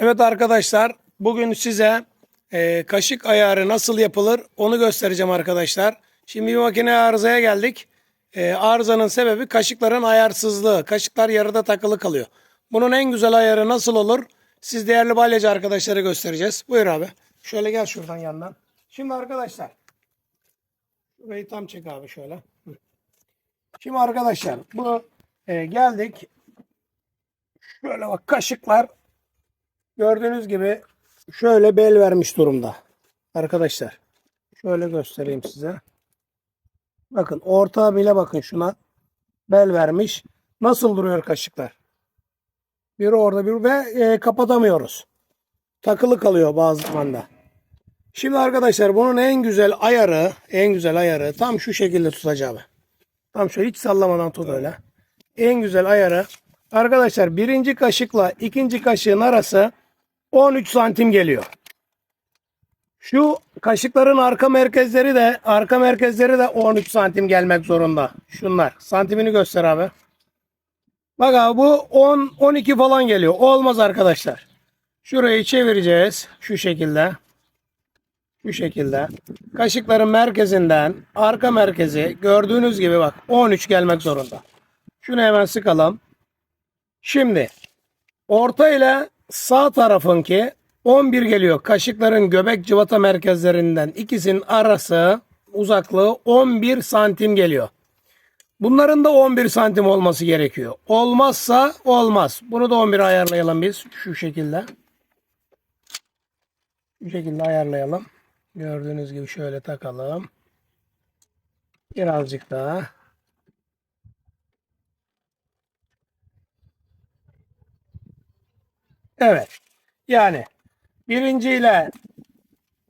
Evet arkadaşlar bugün size e, kaşık ayarı nasıl yapılır onu göstereceğim arkadaşlar. Şimdi bir makine arızaya geldik. E, arızanın sebebi kaşıkların ayarsızlığı. Kaşıklar yarıda takılı kalıyor. Bunun en güzel ayarı nasıl olur? Siz değerli balyacı arkadaşlara göstereceğiz. Buyur abi. Şöyle gel şuradan yandan. Şimdi arkadaşlar. Şurayı tam çek abi şöyle. Şimdi arkadaşlar bu e, geldik. Şöyle bak kaşıklar Gördüğünüz gibi şöyle bel vermiş durumda. Arkadaşlar şöyle göstereyim size. Bakın orta bile bakın şuna bel vermiş. Nasıl duruyor kaşıklar? Biri orada bir ve e, kapatamıyoruz. Takılı kalıyor bazı zamanda. Şimdi arkadaşlar bunun en güzel ayarı, en güzel ayarı tam şu şekilde tutacağım. Tam şöyle hiç sallamadan tut öyle. En güzel ayarı arkadaşlar birinci kaşıkla ikinci kaşığın arası 13 santim geliyor. Şu kaşıkların arka merkezleri de arka merkezleri de 13 santim gelmek zorunda. Şunlar. Santimini göster abi. Bak abi bu 10 12 falan geliyor. Olmaz arkadaşlar. Şurayı çevireceğiz şu şekilde. Şu şekilde. Kaşıkların merkezinden arka merkezi gördüğünüz gibi bak 13 gelmek zorunda. Şunu hemen sıkalım. Şimdi orta ile sağ tarafınki 11 geliyor. Kaşıkların göbek cıvata merkezlerinden ikisinin arası uzaklığı 11 santim geliyor. Bunların da 11 santim olması gerekiyor. Olmazsa olmaz. Bunu da 11 ayarlayalım biz. Şu şekilde. Şu şekilde ayarlayalım. Gördüğünüz gibi şöyle takalım. Birazcık daha. Evet. Yani birinciyle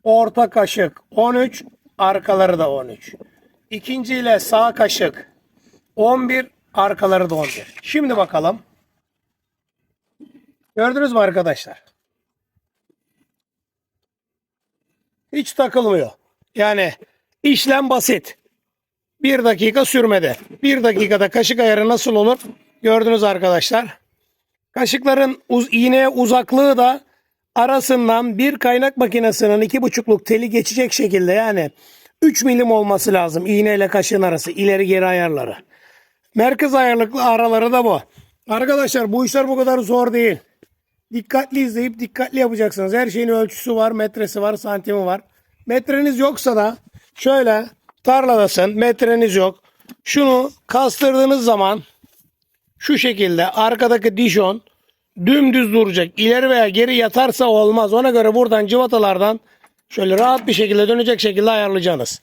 orta kaşık 13, arkaları da 13. İkinciyle sağ kaşık 11, arkaları da 11. Şimdi bakalım. Gördünüz mü arkadaşlar? Hiç takılmıyor. Yani işlem basit. Bir dakika sürmedi. Bir dakikada kaşık ayarı nasıl olur? Gördünüz arkadaşlar. Kaşıkların uz iğneye uzaklığı da arasından bir kaynak makinesinin iki buçukluk teli geçecek şekilde yani 3 milim olması lazım iğne ile kaşığın arası ileri geri ayarları. Merkez ayarlıklı araları da bu. Arkadaşlar bu işler bu kadar zor değil. Dikkatli izleyip dikkatli yapacaksınız. Her şeyin ölçüsü var, metresi var, santimi var. Metreniz yoksa da şöyle tarladasın, metreniz yok. Şunu kastırdığınız zaman şu şekilde arkadaki dijon dümdüz duracak. İleri veya geri yatarsa olmaz. Ona göre buradan cıvatalardan şöyle rahat bir şekilde dönecek şekilde ayarlayacaksınız.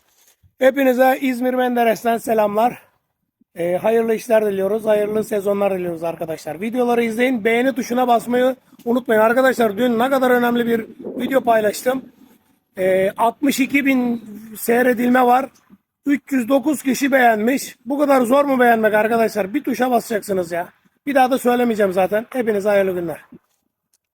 Hepinize İzmir Menderes'ten selamlar. Ee, hayırlı işler diliyoruz. Hayırlı sezonlar diliyoruz arkadaşlar. Videoları izleyin. Beğeni tuşuna basmayı unutmayın. Arkadaşlar dün ne kadar önemli bir video paylaştım. Ee, 62 bin seyredilme var. 309 kişi beğenmiş. Bu kadar zor mu beğenmek arkadaşlar? Bir tuşa basacaksınız ya. Bir daha da söylemeyeceğim zaten. Hepinize hayırlı günler.